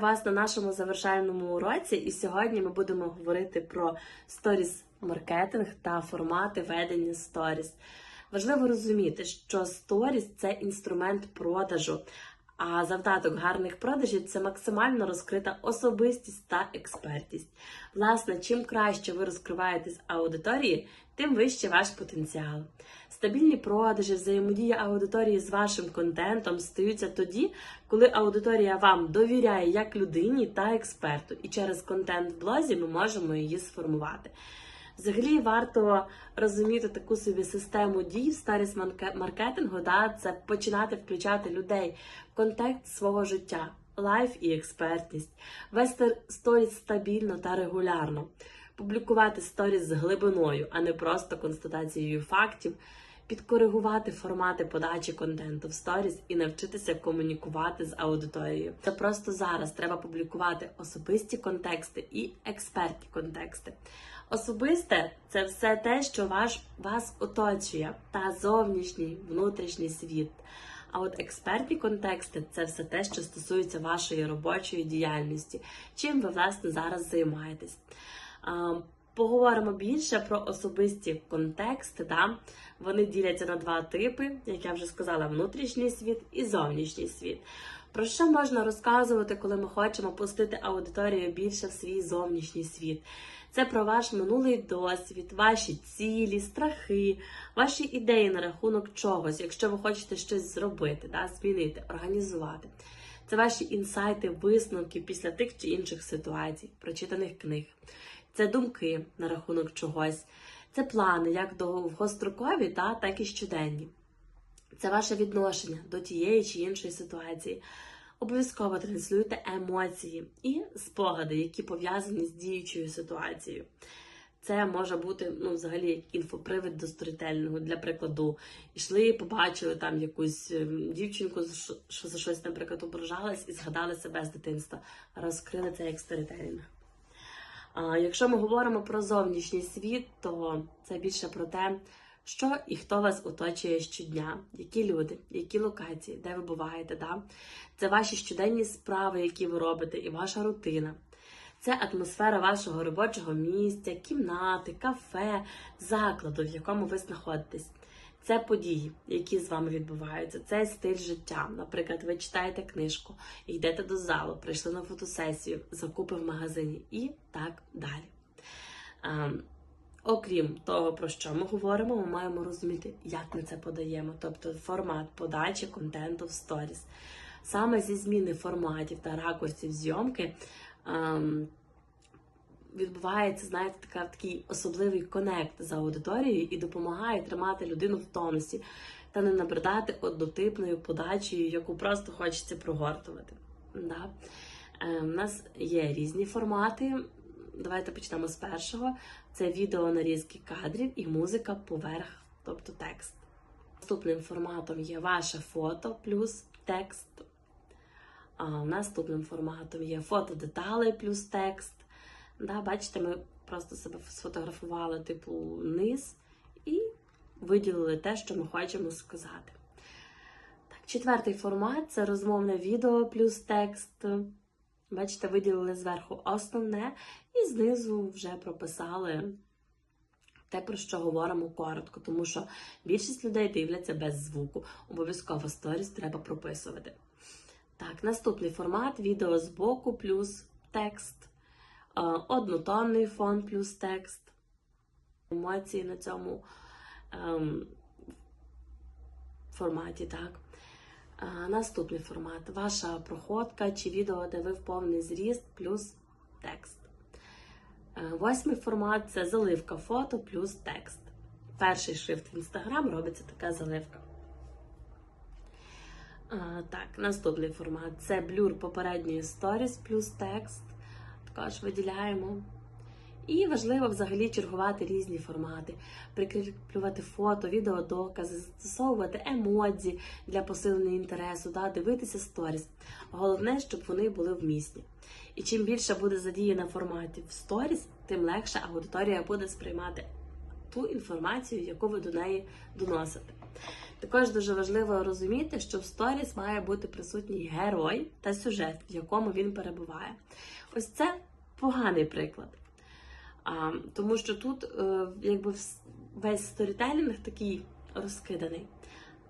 Вас на нашому завершальному уроці, і сьогодні ми будемо говорити про сторіс маркетинг та формати ведення сторіс. Важливо розуміти, що сторіс це інструмент продажу, а завдаток гарних продажів це максимально розкрита особистість та експертність. Власне, чим краще ви розкриваєтесь аудиторії, тим вище ваш потенціал. Стабільні продажі, взаємодія аудиторії з вашим контентом стаються тоді, коли аудиторія вам довіряє як людині та експерту, і через контент в блозі ми можемо її сформувати. Взагалі варто розуміти таку собі систему дій в старість маркетингу, да, це починати включати людей в контекст свого життя, лайф і експертність, вести сторіс стабільно та регулярно, публікувати сторіс з глибиною, а не просто констатацією фактів, підкоригувати формати подачі контенту в сторіс і навчитися комунікувати з аудиторією. Це просто зараз треба публікувати особисті контексти і експертні контексти. Особисте це все те, що ваш, вас оточує, та зовнішній, внутрішній світ. А от експертні контексти це все те, що стосується вашої робочої діяльності, чим ви, власне, зараз займаєтесь. Поговоримо більше про особисті контексти. Да? Вони діляться на два типи, як я вже сказала, внутрішній світ і зовнішній світ. Про що можна розказувати, коли ми хочемо пустити аудиторію більше в свій зовнішній світ? Це про ваш минулий досвід, ваші цілі, страхи, ваші ідеї на рахунок чогось, якщо ви хочете щось зробити, да, змінити, організувати. Це ваші інсайти, висновки після тих чи інших ситуацій, прочитаних книг. Це думки на рахунок чогось, це плани як довгострокові, та, так і щоденні. Це ваше відношення до тієї чи іншої ситуації. Обов'язково транслюйте емоції і спогади, які пов'язані з діючою ситуацією. Це може бути ну, взагалі як інфопривід до сторітельного. Для прикладу, йшли, побачили там якусь ем, дівчинку, що за щось, наприклад, ображалась і згадали себе з дитинства, розкрили це як сторітелінг. А якщо ми говоримо про зовнішній світ, то це більше про те, що і хто вас оточує щодня, які люди, які локації, де ви буваєте. Да? Це ваші щоденні справи, які ви робите, і ваша рутина. Це атмосфера вашого робочого місця, кімнати, кафе, закладу, в якому ви знаходитесь. Це події, які з вами відбуваються, це стиль життя. Наприклад, ви читаєте книжку, йдете до залу, прийшли на фотосесію, закупи в магазині і так далі. Ем, Окрім того, про що ми говоримо, ми маємо розуміти, як ми це подаємо, тобто формат подачі контенту в сторіс. Саме зі зміни форматів та ракурсів зйомки ем, відбувається, знаєте, така, такий особливий конект з аудиторією і допомагає тримати людину в тонусі та не набридати однотипною подачею, яку просто хочеться прогортувати. Да? Е, У нас є різні формати. Давайте почнемо з першого. Це відео нарізки кадрів і музика поверх, тобто текст. Наступним форматом є ваше фото плюс текст. А Наступним форматом є фото деталей плюс текст. Да, Бачите, ми просто себе сфотографували, типу, низ і виділили те, що ми хочемо сказати. Так, Четвертий формат це розмовне відео плюс текст. Бачите, виділили зверху основне, і знизу вже прописали те, про що говоримо коротко, тому що більшість людей дивляться без звуку. Обов'язково сторіс треба прописувати. Так, наступний формат відео з боку плюс текст, однотонний фон плюс текст. Емоції на цьому ем, форматі, так. Наступний формат ваша проходка чи відео, де ви в повний зріст плюс текст. Восьмий формат це заливка фото плюс текст. Перший шрифт в Instagram робиться така заливка. Так, наступний формат це блюр попередньої сторіс плюс текст. Також виділяємо. І важливо взагалі чергувати різні формати, прикріплювати фото, відео, докази, застосовувати емодзі для посилення інтересу, да, дивитися сторіс. Головне, щоб вони були вмісні. І чим більше буде задіяно форматів сторіс, тим легше аудиторія буде сприймати ту інформацію, яку ви до неї доносите. Також дуже важливо розуміти, що в сторіс має бути присутній герой та сюжет, в якому він перебуває. Ось це поганий приклад. А, тому що тут е, якби весь сторітелінг такий розкиданий.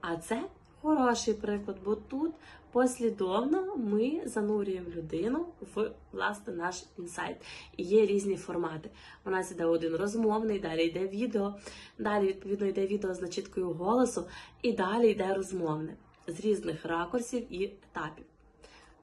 А це хороший приклад, бо тут послідовно ми занурюємо людину в власне наш інсайт. І є різні формати. У нас іде один розмовний, далі йде відео, далі відповідно йде відео з начіткою голосу, і далі йде розмовне з різних ракурсів і етапів.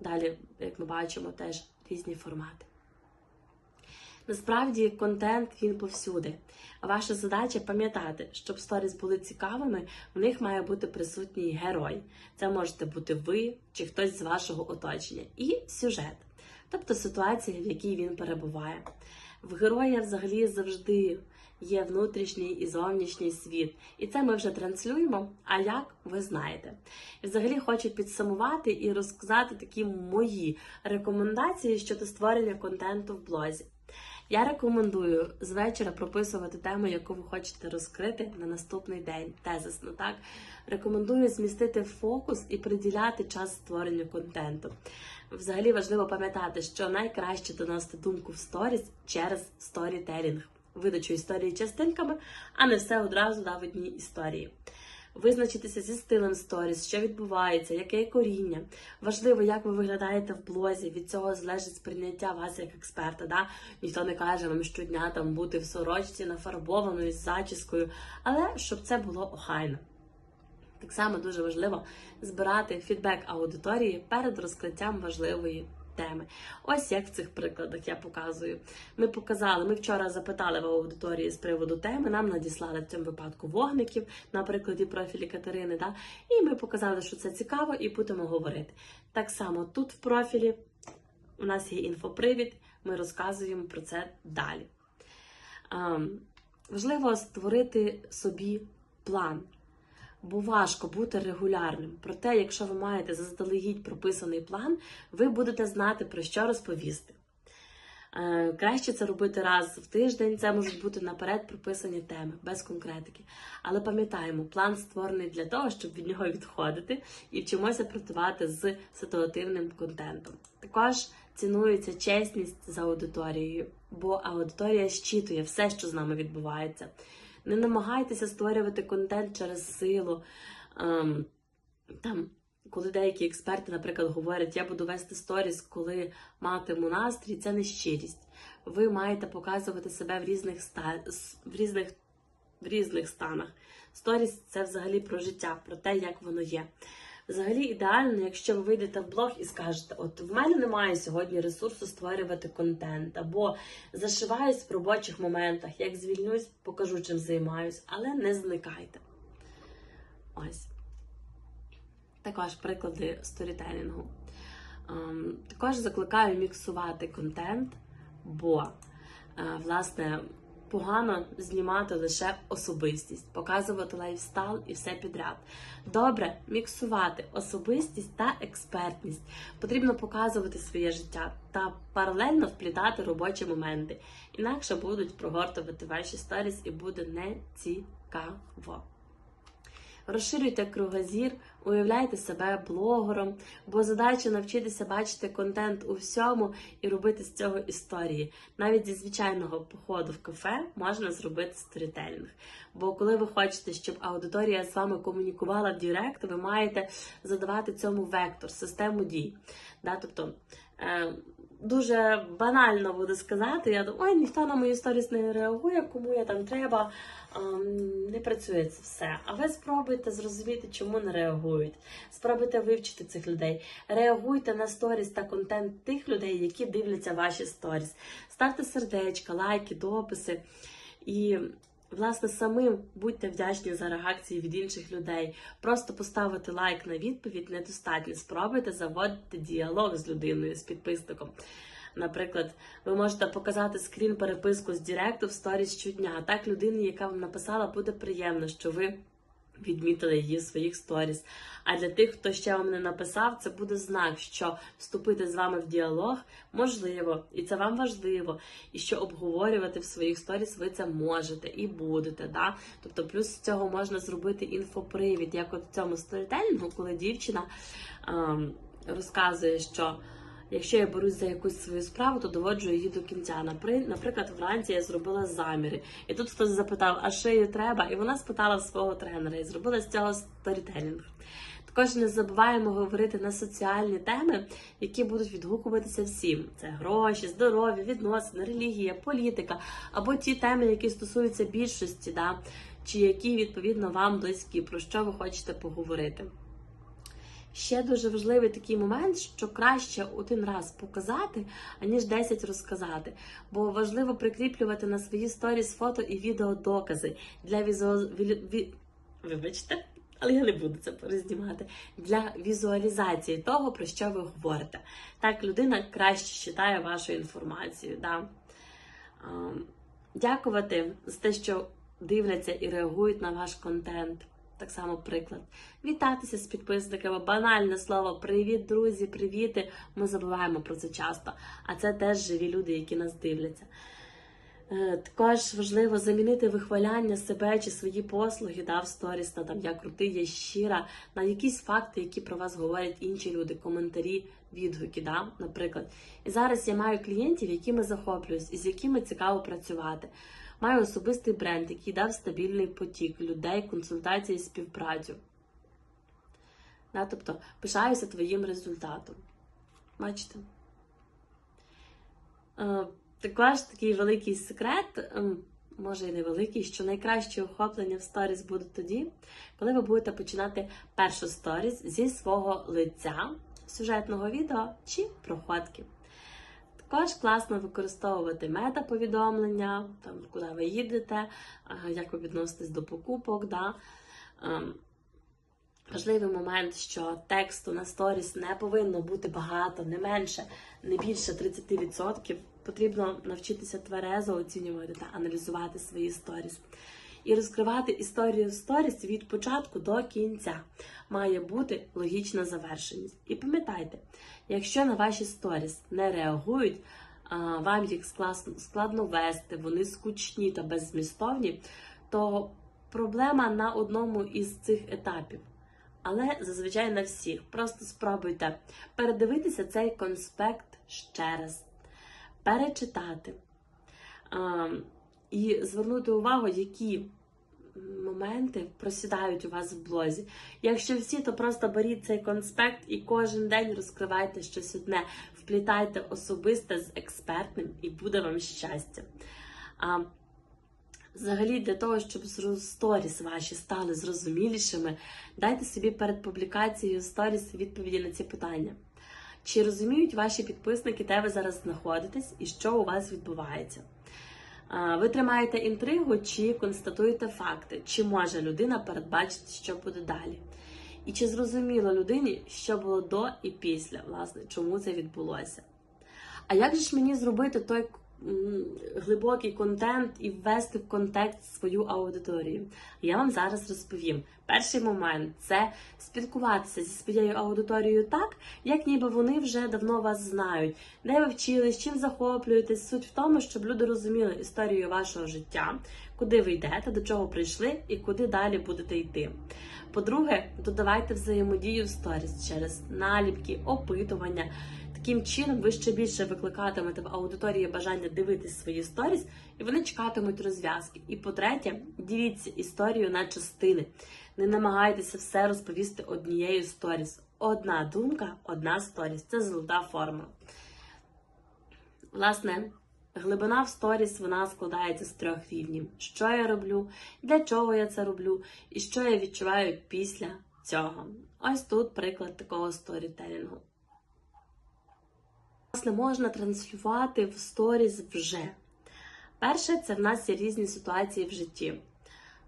Далі, як ми бачимо, теж різні формати. Насправді контент він повсюди. Ваша задача пам'ятати, щоб сторіс були цікавими, в них має бути присутній герой. Це можете бути ви чи хтось з вашого оточення. І сюжет, тобто ситуація, в якій він перебуває. В героя взагалі завжди є внутрішній і зовнішній світ. І це ми вже транслюємо. А як ви знаєте? І взагалі хочу підсумувати і розказати такі мої рекомендації щодо створення контенту в блозі. Я рекомендую з вечора прописувати тему, яку ви хочете розкрити на наступний день. Тезисно, так рекомендую змістити фокус і приділяти час створенню контенту. Взагалі важливо пам'ятати, що найкраще доносити думку в сторіс через сторітелінг, видачу історії частинками, а не все одразу да, в одній історії. Визначитися зі стилем сторіс, що відбувається, яке коріння. Важливо, як ви виглядаєте в блозі. Від цього залежить сприйняття вас як експерта. Да? Ніхто не каже вам щодня там бути в сорочці нафарбованою з зачіскою, але щоб це було охайно. Так само дуже важливо збирати фідбек аудиторії перед розкриттям важливої теми. Ось як в цих прикладах я показую. Ми показали, ми вчора запитали в аудиторії з приводу теми, нам надіслали в цьому випадку вогників на прикладі профілі Катерини. Да? І ми показали, що це цікаво, і будемо говорити. Так само тут в профілі у нас є інфопривід, ми розказуємо про це далі. Ем, важливо створити собі план бо важко бути регулярним. Проте, якщо ви маєте заздалегідь прописаний план, ви будете знати про що розповісти. Е, Краще це робити раз в тиждень, це можуть бути наперед прописані теми, без конкретики. Але пам'ятаємо, план створений для того, щоб від нього відходити і вчимося працювати з ситуативним контентом. Також цінується чесність з аудиторією, бо аудиторія щитує все, що з нами відбувається. Не намагайтеся створювати контент через силу. Ем, там, коли деякі експерти, наприклад, говорять, я буду вести сторіс, коли матиму настрій, це не щирість. Ви маєте показувати себе в різних ста... в різних, в різних станах. Сторіс це взагалі про життя, про те, як воно є. Взагалі ідеально, якщо ви вийдете в блог і скажете, от в мене немає сьогодні ресурсу створювати контент, або зашиваюсь в робочих моментах, як звільнюсь, покажу, чим займаюсь, але не зникайте. Ось. Також приклади сторітелінгу. Ем, також закликаю міксувати контент, бо, е, власне, погано знімати лише особистість, показувати лайфстайл і все підряд. Добре міксувати особистість та експертність. Потрібно показувати своє життя та паралельно вплітати робочі моменти. Інакше будуть прогортувати ваші сторіс і буде не цікаво. Розширюйте кругозір, уявляйте себе блогером, бо задача навчитися бачити контент у всьому і робити з цього історії. Навіть зі звичайного походу в кафе можна зробити сторітельних. Бо коли ви хочете, щоб аудиторія з вами комунікувала в ви маєте задавати цьому вектор, систему дій. Да? Тобто, е, Дуже банально буду сказати, я думаю, ой, ніхто на мої сторіс не реагує, кому я там треба, ем, не працює це все. А ви спробуйте зрозуміти, чому не реагують. Спробуйте вивчити цих людей. Реагуйте на сторіс та контент тих людей, які дивляться ваші сторіс. Ставте сердечка, лайки, дописи. І, власне, самим будьте вдячні за реакції від інших людей. Просто поставити лайк на відповідь недостатньо. Спробуйте заводити діалог з людиною, з підписником. Наприклад, ви можете показати скрін переписку з Директу в сторіс щодня. Так людині, яка вам написала, буде приємно, що ви відмітили її в своїх сторіс. А для тих, хто ще вам не написав, це буде знак, що вступити з вами в діалог можливо, і це вам важливо, і що обговорювати в своїх сторіс ви це можете і будете. Да? Тобто, плюс з цього можна зробити інфопривід, як от в цьому сторітелінгу, коли дівчина ем, розказує, що. Якщо я берусь за якусь свою справу, то доводжу її до кінця. Напри- Наприклад, вранці я зробила заміри, і тут хтось запитав, а що їй треба? І вона спитала свого тренера і зробила з цього сторітелінг. Також не забуваємо говорити на соціальні теми, які будуть відгукуватися всім: це гроші, здоров'я, відносини, релігія, політика або ті теми, які стосуються більшості, да, чи які відповідно вам близькі, про що ви хочете поговорити. Ще дуже важливий такий момент, що краще один раз показати, аніж 10 розказати. Бо важливо прикріплювати на свої сторіс фото і відео докази для візуал... ві- ві- Вибачте, але я не буду це перезнімати. Для візуалізації того, про що ви говорите. Так людина краще читає вашу інформацію. Да? Дякувати за те, що дивляться і реагують на ваш контент. Так само приклад. Вітатися з підписниками, банальне слово Привіт, друзі, привіти. Ми забуваємо про це часто. А це теж живі люди, які нас дивляться. Е, Також важливо замінити вихваляння себе чи свої послуги да, в сторіс на там я крутий, я щира, на якісь факти, які про вас говорять інші люди, коментарі, відгуки, да, наприклад. І зараз я маю клієнтів, якими захоплююсь і з якими цікаво працювати. Маю особистий бренд, який дав стабільний потік людей, консультації, співпрацю. Да, тобто пишаюся твоїм результатом. Бачите? Е, Також такий великий секрет, ем, може і невеликий, що найкраще охоплення в сторіс будуть тоді, коли ви будете починати першу сторіс зі свого лиця, сюжетного відео чи проходки. Також класно використовувати мета-повідомлення, там, куди ви їдете, як ви відноситесь до покупок. Да? Ем, Важливий момент, що тексту на сторіс не повинно бути багато, не менше, не більше 30%. Потрібно навчитися тверезо оцінювати та аналізувати свої сторіс. І розкривати історію сторіс від початку до кінця. Має бути логічна завершеність. І пам'ятайте, якщо на ваші сторіс не реагують, вам їх складно вести, вони скучні та беззмістовні, то проблема на одному із цих етапів. Але зазвичай на всіх. Просто спробуйте передивитися цей конспект ще раз, перечитати і звернути увагу, які моменти просідають у вас в блозі. Якщо всі, то просто беріть цей конспект і кожен день розкривайте щось одне, вплітайте особисте з експертним, і буде вам щастя. А, Взагалі, для того, щоб сторіс ваші стали зрозумілішими, дайте собі перед публікацією сторіс відповіді на ці питання. Чи розуміють ваші підписники, де ви зараз знаходитесь і що у вас відбувається? Ви тримаєте інтригу чи констатуєте факти, чи може людина передбачити, що буде далі? І чи зрозуміло людині, що було до і після, власне, чому це відбулося? А як же ж мені зробити той глибокий контент і ввести в контекст свою аудиторію? Я вам зараз розповім. Перший момент це спілкуватися зі своєю аудиторією так, як ніби вони вже давно вас знають, де ви вчились, чим захоплюєтесь. Суть в тому, щоб люди розуміли історію вашого життя, куди ви йдете, до чого прийшли і куди далі будете йти. По-друге, додавайте взаємодію в сторіс через наліпки, опитування. Таким чином ви ще більше викликатимете в аудиторії бажання дивитись свої сторіс, і вони чекатимуть розв'язки. І по-третє, діліться історію на частини. Не намагайтеся все розповісти однією сторіс. Одна думка, одна сторіс. Це золота форма. Власне, глибина в сторіс вона складається з трьох рівнів: що я роблю, для чого я це роблю, і що я відчуваю після цього. Ось тут приклад такого сторітелінгу. Власне, можна транслювати в сторіс вже. Перше, це в нас є різні ситуації в житті.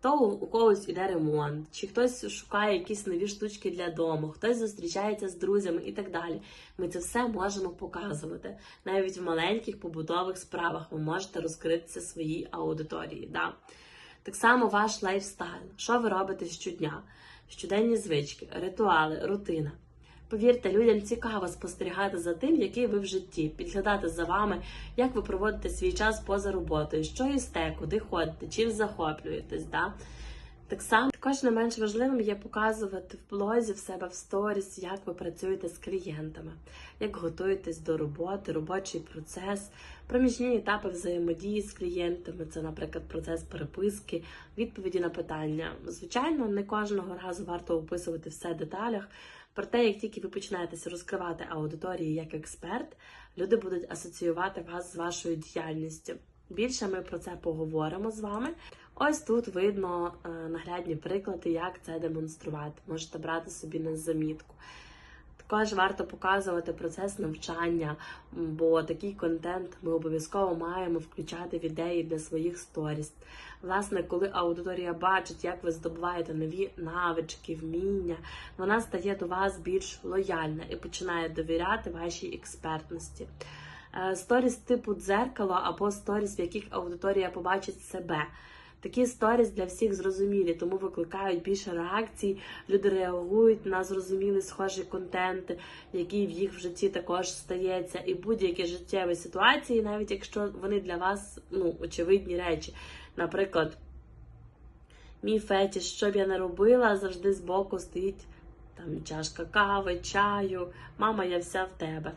То у когось іде ремонт, чи хтось шукає якісь нові штучки для дому, хтось зустрічається з друзями і так далі. Ми це все можемо показувати. Навіть в маленьких побутових справах ви можете розкритися своїй аудиторії. Да? Так само ваш лайфстайл, що ви робите щодня, щоденні звички, ритуали, рутина. Повірте, людям цікаво спостерігати за тим, який ви в житті, підглядати за вами, як ви проводите свій час поза роботою, що їсте, куди ходите, чим захоплюєтесь. Да? Так само також не менш важливим є показувати в блозі в себе в сторіс, як ви працюєте з клієнтами, як готуєтесь до роботи, робочий процес, проміжні етапи взаємодії з клієнтами. Це, наприклад, процес переписки, відповіді на питання. Звичайно, не кожного разу варто описувати все в деталях. Проте, як тільки ви починаєтеся розкривати аудиторії як експерт, люди будуть асоціювати вас з вашою діяльністю. Більше ми про це поговоримо з вами. Ось тут видно е, наглядні приклади, як це демонструвати. Можете брати собі на замітку. Також варто показувати процес навчання, бо такий контент ми обов'язково маємо включати в ідеї для своїх сторіс. Власне, коли аудиторія бачить, як ви здобуваєте нові навички, вміння, вона стає до вас більш лояльна і починає довіряти вашій експертності. Е, Сторіс типу дзеркало або сторіс, в яких аудиторія побачить себе. Такі сторіс для всіх зрозумілі, тому викликають більше реакцій. Люди реагують на зрозумілі схожі контенти, які в їх в житті також стається, і будь-які життєві ситуації, навіть якщо вони для вас ну очевидні речі. Наприклад, мій фетіш, що б я не робила, завжди збоку стоїть там чашка кави, чаю, мама, я вся в тебе.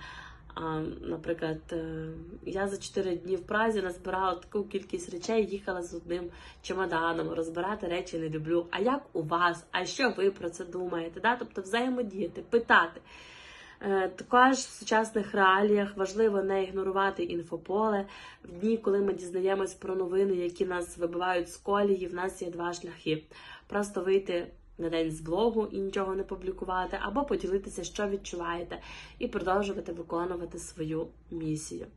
Наприклад, е, я за 4 дні в Празі назбирала таку кількість речей, їхала з одним чемоданом. Розбирати речі не люблю. А як у вас? А що ви про це думаєте? Да? Тобто взаємодіяти, питати. Е, Також в сучасних реаліях важливо не ігнорувати інфополе. В дні, коли ми дізнаємось про новини, які нас вибивають з колії, в нас є два шляхи: просто вийти на день з блогу і нічого не публікувати, або поділитися, що відчуваєте, і продовжувати виконувати свою місію.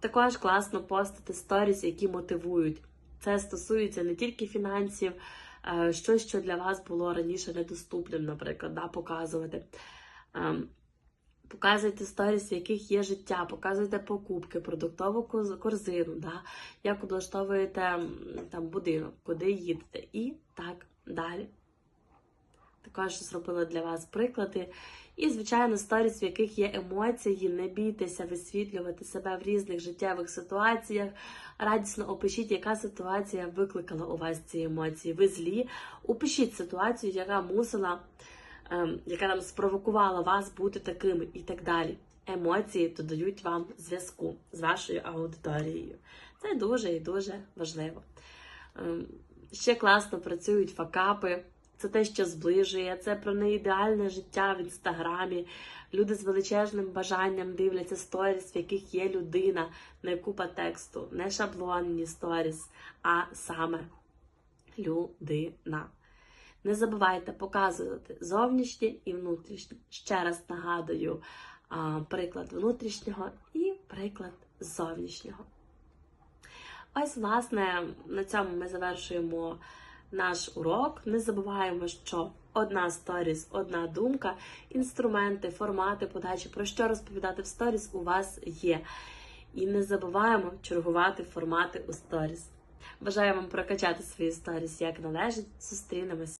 Також класно постити сторіс, які мотивують. Це стосується не тільки фінансів, щось, що для вас було раніше недоступним, наприклад, да, показувати. Показуйте сторіс, в яких є життя, показуйте покупки, продуктову корзину, да? як облаштовуєте там будинок, куди їдете, і так далі. Також зробила для вас приклади. І, звичайно, сторіс, в яких є емоції, не бійтеся висвітлювати себе в різних життєвих ситуаціях. Радісно опишіть, яка ситуація викликала у вас ці емоції. Ви злі. Опишіть ситуацію, яка мусила, ем, яка нам спровокувала вас бути такими і так далі. Емоції додають вам зв'язку з вашою аудиторією. Це дуже і дуже важливо. Ем, Ще класно працюють факапи. Це те, що зближує, це про неідеальне життя в інстаграмі. Люди з величезним бажанням дивляться сторіс, в яких є людина, не купа тексту, не шаблонні сторіс, а саме людина. Не забувайте показувати зовнішнє і внутрішнє. Ще раз нагадую приклад внутрішнього і приклад зовнішнього. Ось, власне, на цьому ми завершуємо наш урок. Не забуваємо, що одна сторіс, одна думка, інструменти, формати подачі, про що розповідати в сторіс у вас є. І не забуваємо чергувати формати у сторіс. Бажаю вам прокачати свої сторіс як належить. Зустрінемось.